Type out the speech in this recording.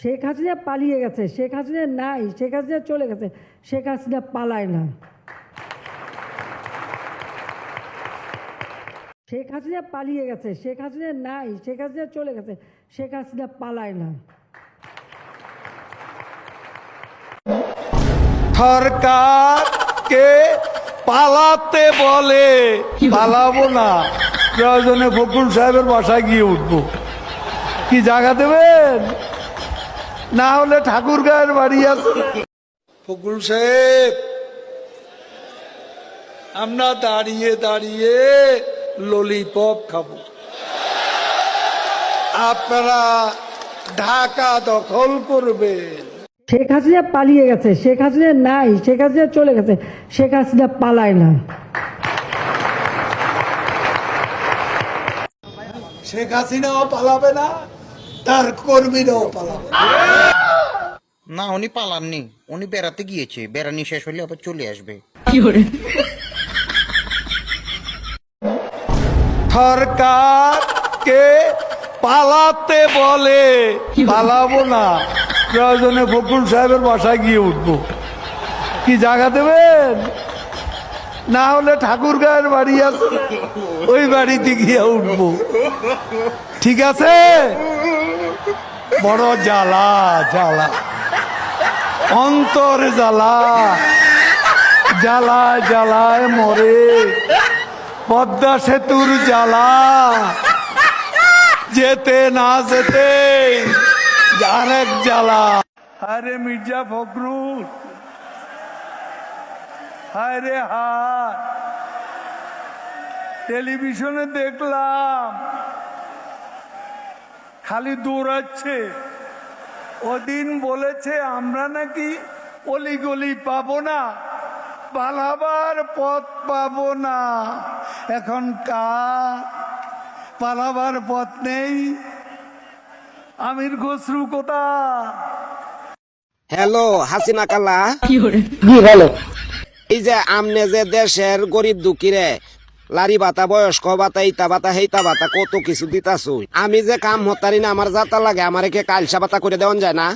শেখ হাসিনা পালিয়ে গেছে, শেখ হাসিনা নাই, শেখ হাসিনা চলে গেছে, শেখ হাসিনা পালায় না। শেখ হাসিনা পালিয়ে গেছে, শেখ হাসিনা নাই, শেখ হাসিনা চলে গেছে, শেখ হাসিনা পালায় না। সরকারকে পালাতে বলে, পালাবো না। প্রয়োজনে ফকুল সাহেবের বাসায় গিয়ে উঠবো। কি জায়গা দেবেন? না হলে ঠাকুর গায়ের বাড়ি আছে ফকুল সাহেব আমরা দাঁড়িয়ে দাঁড়িয়ে ললিপপ খাব। আপনারা ঢাকা দখল করবেন। শেখ হাসিনা পালিয়ে গেছে শেখ হাসিনা নাই শেখ হাসিনা চলে গেছে শেখ হাসিনা পালায় না। শেখ হাসিনাও পালাবে না। তার কর্মীরাও পালাবে। না। না উনি পালাননি। উনি বেড়াতে গিয়েছে। বেড়ানি শেষ হলে আবার চলে আসবে। কি সরকারকে পালাতে বলে পালাবো না। প্রয়োজনে ফকুল সাহেবের বাসায় গিয়ে উঠবো। কি জায়গা দেবেন? না হলে ঠাকুর গায়ের বাড়ি আছে। ওই বাড়িতে গিয়ে উঠবো। ঠিক আছে? বড় জ্বালা জ্বালা। অন্তর জ্বালা। জ্বালায় জ্বালায় মরে। পদ্মা সেতুর জ্বালা। যেতে না যেতে আরেক জ্বালা। আরে মির্জা ফখরুল। হায় রে হায়। টেলিভিশনে দেখলাম। খালি দৌড়াচ্ছে। ওদিন বলেছে আমরা নাকি অলিগলি পাবো না পালাবার পথ পাবো না। এখন কার পালাবার পথ নেই। আমির খসরু কোথা হ্যালো হাসিনা কালা। এই যে আমনে যে দেশের গরিব দুঃখীরে লারি বাতা, বয়স্ক বাতা ইতা বাতা হেইতা বাতা, কত কিছু দিতাছুই। আমি যে কাম হতারি না, আমার যাতা লাগে, আমারে কে কালসা বাতা করে দেওয়ান যায় না?